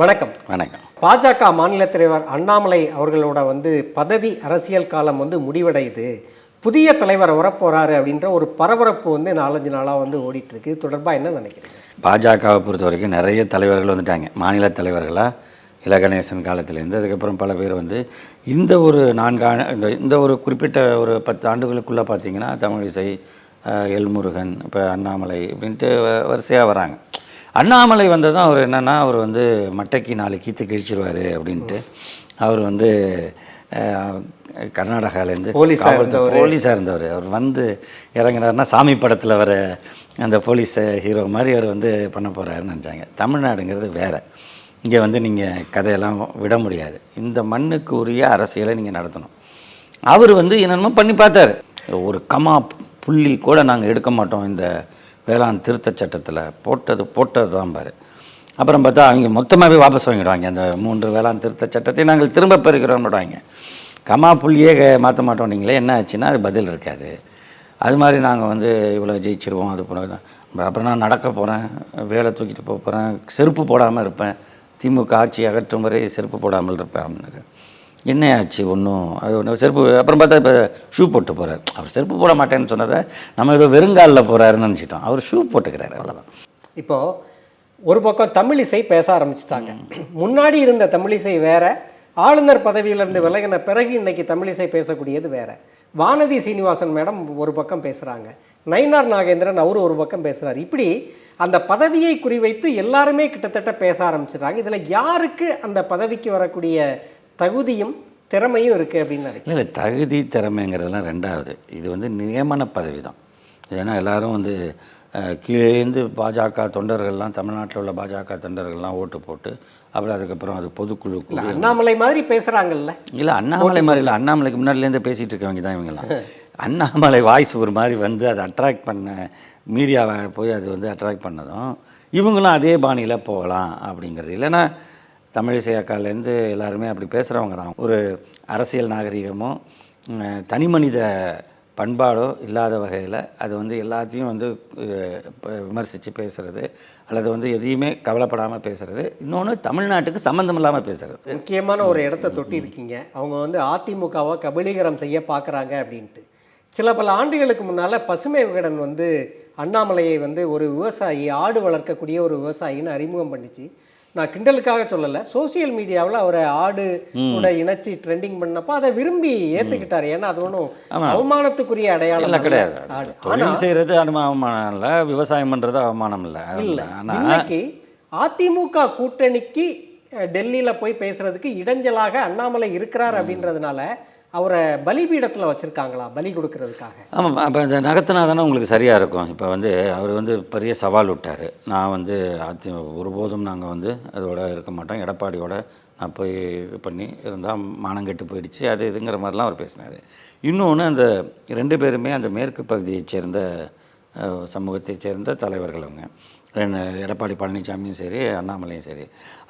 வணக்கம். வணக்கம். பாஜக மாநில தலைவர் அண்ணாமலை அவர்களோட வந்து பதவி அரசியல் காலம் வந்து முடிவடையுது. புதிய தலைவர் வரப்போறாரு அப்படின்ற ஒரு பரபரப்பு வந்து நாலஞ்சு நாளாக வந்து ஓடிட்டு இருக்கு இது தொடர்பா என்ன நினைக்கிறீங்க? பாஜகவை பொறுத்த வரைக்கும் நிறைய தலைவர்கள் வந்துட்டாங்க. மாநில தலைவர்களாக இலகணேசன் காலத்துலேருந்து அதுக்கப்புறம் பல பேர் வந்து இந்த ஒரு நான்கு இந்த இந்த ஒரு குறிப்பிட்ட ஒரு பத்து ஆண்டுகளுக்குள்ளே பார்த்தீங்கன்னா தமிழிசை எல்முருகன் இப்போ அண்ணாமலை அப்படின்ட்டு வரிசையாக வராங்க. அண்ணாமலை வந்ததும் அவர் என்னென்னா அவர் வந்து மட்டைக்கு நாலு கீத்து கிழிச்சிருவார் அப்படின்ட்டு. அவர் வந்து அஹ், கர்நாடகாலேருந்து போலீஸா காவல்துறை- போலீஸாக இருந்தவர். அவர் வந்து இறங்குனாருன்னா சாமி படத்தில் வர அந்த போலீஸ் ஹீரோ மாதிரி அவர் வந்து பண்ண போகிறாருன்னு நினச்சாங்க. தமிழ்நாடுங்கிறது வேறு. இங்கே வந்து நீங்கள் கதையெல்லாம் விட முடியாது. இந்த மண்ணுக்கு உரிய அரசியலை நீங்கள் நடத்தணும். அவர் வந்து என்னென்னமோ பண்ணி பார்த்தாரு. ஒரு கமா புள்ளி கூட நாங்கள் எடுக்க மாட்டோம் இந்த வேளாண் திருத்தச் சட்டத்தில் போட்டது போட்டது தான் பாரு. அப்புறம் பார்த்தா அவங்க மொத்தமாகவே வாபஸ் வாங்கிடுவாங்க. அந்த மூன்று வேளாண் திருத்தச் சட்டத்தை நாங்கள் திரும்ப பெறுகிறோம்னுடுவாங்க கமா புள்ளியே மாற்ற மாட்டோம் நீங்களே. என்ன ஆச்சுன்னா அது பதில் இருக்காது. அது மாதிரி நாங்கள் வந்து இவ்வளோ ஜெயிச்சிருவோம் அது போல அப்புறம் நான் நடக்க போகிறேன் வேலை தூக்கிட்டு போக போகிறேன் செருப்பு போடாமல் இருப்பேன் திமுக ஆட்சி அகற்றும் வரை செருப்பு போடாமல் இருப்பேன் அப்படின்னு என்ன ஆச்சு ஒன்றும் அது ஒன்று செருப்பு அப்புறம் பார்த்தா இப்போ ஷூ போட்டு போகிறார் அவர் செருப்பு போட மாட்டேன்னு சொன்னதை நம்ம ஏதோ வெறுங்காலில் போகிறாருன்னு நினச்சிட்டோம். அவர் ஷூ போட்டுக்கிறாரு அவ்வளோதான் இப்போது ஒரு பக்கம் தமிழிசை பேச ஆரம்பிச்சிட்டாங்க. முன்னாடி இருந்த தமிழிசை வேறு ஆளுநர் பதவியிலிருந்து விலகின பிறகு இன்னைக்கு தமிழிசை பேசக்கூடியது வேறு. வானதி சீனிவாசன் மேடம் ஒரு பக்கம் பேசுகிறாங்க நயினார் நாகேந்திரன் அவரு ஒரு பக்கம் பேசுகிறார் இப்படி அந்த பதவியை குறிவைத்து எல்லாருமே கிட்டத்தட்ட பேச ஆரம்பிச்சிடுறாங்க. இதில் யாருக்கு அந்த பதவிக்கு வரக்கூடிய தகுதியும் திறமையும் இருக்கு அப்படின்னு இல்லை இல்லை தகுதி திறமைங்கிறதெல்லாம் ரெண்டாவது. இது வந்து நியமன பதவி தான். ஏன்னா எல்லாரும் வந்து கீழேந்து பாஜக தொண்டர்கள்லாம் தமிழ்நாட்டில் உள்ள பாஜக தொண்டர்கள்லாம் ஓட்டு போட்டு அப்புறம் அதுக்கப்புறம் அது பொதுக்குழு அண்ணாமலை மாதிரி பேசுறாங்கல்ல. இல்லை அண்ணாமலை மாதிரி இல்லை. அண்ணாமலைக்கு முன்னாடிலேருந்து பேசிகிட்டு இருக்கவங்க தான் இவங்கெல்லாம். அண்ணாமலை வாய்ஸ் ஒரு மாதிரி வந்து அதை அட்ராக்ட் பண்ண மீடியாவை போய் அது வந்து அட்ராக்ட் பண்ணதும் இவங்களும் அதே பாணியில் போகலாம் அப்படிங்கிறது. இல்லைன்னா தமிழிசை அக்காலேருந்து எல்லாருமே அப்படி பேசுகிறவங்க தான். ஒரு அரசியல் நாகரிகமோ தனி மனித பண்பாடோ இல்லாத வகையில் அது வந்து எல்லாத்தையும் வந்து விமர்சித்து பேசுகிறது அல்லது வந்து எதையுமே கவலைப்படாமல் பேசுகிறது இன்னொன்று தமிழ்நாட்டுக்கு சம்மந்தம் இல்லாமல் பேசுகிறது முக்கியமான ஒரு இடத்த தொட்டி இருக்கீங்க. அவங்க வந்து அதிமுகவை கபலீகரம் செய்ய பார்க்குறாங்க அப்படின்ட்டு. சில பல ஆண்டுகளுக்கு முன்னால் பசுமை விகடன் வந்து அண்ணாமலையை வந்து ஒரு விவசாயி ஆடு வளர்க்கக்கூடிய ஒரு விவசாயின்னு அறிமுகம் பண்ணிச்சு. நான் கிண்டலுக்காக சொல்லலை. சோசியல் மீடியாவில் அவரை ஆடு கூட இணைச்சி ட்ரெண்டிங் பண்ணப்போ அதை விரும்பி ஏற்றுக்கிட்டாரு ஏன்னா அது ஒன்றும் அவமானத்துக்குரிய அடையாளம் இல்லை. கிடையாது. தொழில் செய்கிறது அவமானம் இல்லை விவசாயம் பண்ணுறது அவமானம் இல்லை. இல்ல. இன்னைக்கு அதிமுக கூட்டணிக்கு டெல்லியில போய் பேசுறதுக்கு இடைஞ்சலாக அண்ணாமலை இருக்கிறார் அப்படின்றதுனால அவரை பலிபீடத்தில் வச்சுருக்காங்களா? பலி கொடுக்கறதுக்காக. ஆமாம் அப்போ இந்த நகர்த்தினா தானே உங்களுக்கு சரியாக இருக்கும். இப்போ வந்து அவர் வந்து பெரிய சவால் விட்டார். நான் வந்து அதி ஒருபோதும் நாங்கள் வந்து அதோட இருக்க மாட்டோம். எடப்பாடியோட நான் போய் இது பண்ணி இருந்தால் மானம் கெட்டு போயிடுச்சு. அது இதுங்கிற மாதிரிலாம் அவர் பேசினார். இன்னொன்று அந்த ரெண்டு பேருமே அந்த மேற்கு பகுதியைச் சேர்ந்த சமூகத்தைச் சேர்ந்த தலைவர்கள் அவங்க. எடப்பாடி பழனிசாமியும் சரி அண்ணாமலையும் சரி.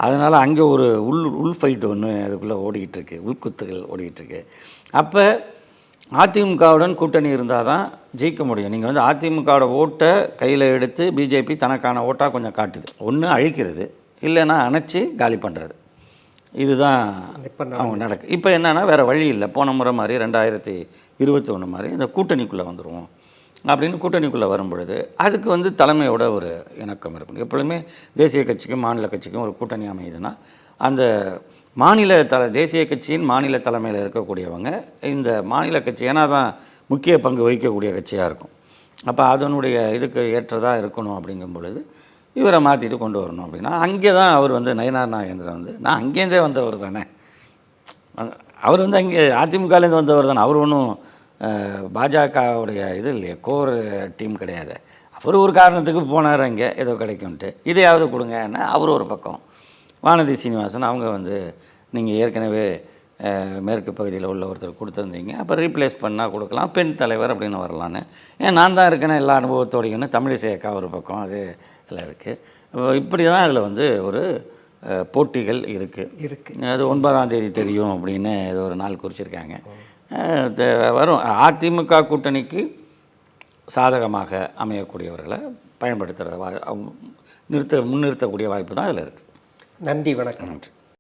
அதனால் அங்கே ஒரு உள் உள் ஃபைட் ஒன்று அதுக்குள்ளே ஓடிக்கிட்டு இருக்கு உள்குத்துகள் ஓடிக்கிட்டு இருக்கு அப்போ அதிமுகவுடன் கூட்டணி இருந்தால் தான் ஜெயிக்க முடியும். நீங்கள் வந்து அதிமுகவோட ஓட்டை கையில் எடுத்து பிஜேபி தனக்கான ஓட்டாக கொஞ்சம் காட்டுது. ஒன்று அழிக்கிறது இல்லைன்னா அணைச்சி காலி பண்ணுறது இதுதான் இப்ப அவங்க நடக்கு. இப்போ என்னன்னா வேறு வழி இல்லை. போன முறை மாதிரி ரெண்டாயிரத்தி இருபத்தி ஒன்று மாதிரி இந்த கூட்டணிக்குள்ளே வந்துடுவோம் அப்படின்னு கூட்டணிக்குள்ளே வரும் பொழுது அதுக்கு வந்து தலைமையோட ஒரு இணக்கம் இருக்கணும் எப்பொழுதுமே தேசிய கட்சிக்கும் மாநில கட்சிக்கும் ஒரு கூட்டணி அமையுதுன்னா அந்த மாநில தல தேசிய கட்சியின் மாநில தலைமையில் இருக்கக்கூடியவங்க இந்த மாநில கட்சி ஏன்னா தான் முக்கிய பங்கு வகிக்கக்கூடிய கட்சியாக இருக்கும். அப்போ அதனுடைய இதுக்கு ஏற்றதாக இருக்கணும் அப்படிங்கும் பொழுது இவரை மாற்றிட்டு கொண்டு வரணும் அப்படின்னா அங்கே தான் அவர் வந்து நயனார் நாகேந்திரன் வந்து நான் அங்கேருந்தே வந்தவர் தானே. அவர் வந்து அங்கே அதிமுகலேருந்து வந்தவர் தானே அவர் ஒன்றும் பாஜகவுடைய இது இல்லையே கோர் டீம் கிடையாது. அவர் ஒரு காரணத்துக்கு போனார் அங்கே ஏதோ கிடைக்கும்ட்டு. இதையாவது கொடுங்கன்னா அவர் ஒரு பக்கம். வானதி சீனிவாசன் அவங்க வந்து நீங்கள் ஏற்கனவே மேற்கு பகுதியில் உள்ள ஒருத்தர் கொடுத்துருந்தீங்க. அப்போ ரீப்ளேஸ் பண்ணால் கொடுக்கலாம் பெண் தலைவர் அப்படின்னு வரலான்னு. ஏன் நான் தான் இருக்கேனே எல்லா அனுபவத்தோடையும்னு? தமிழிசை அக்கா ஒரு பக்கம் அது எல்லாம் இருக்குது இப்படி தான் அதில் வந்து ஒரு போட்டிகள் இருக்குது இருக்கு. அது ஒன்பதாம் தேதி தெரியும் அப்படின்னு ஏதோ ஒரு நாள் குறிச்சிருக்காங்க. வரும். அதிமுக கூட்டணிக்கு சாதகமாக அமையக்கூடியவர்களை பயன்படுத்துகிற வா நிறுத்த முன்னிறுத்தக்கூடிய வாய்ப்பு தான் இதில் இருக்குது நன்றி வணக்கம். நன்றி.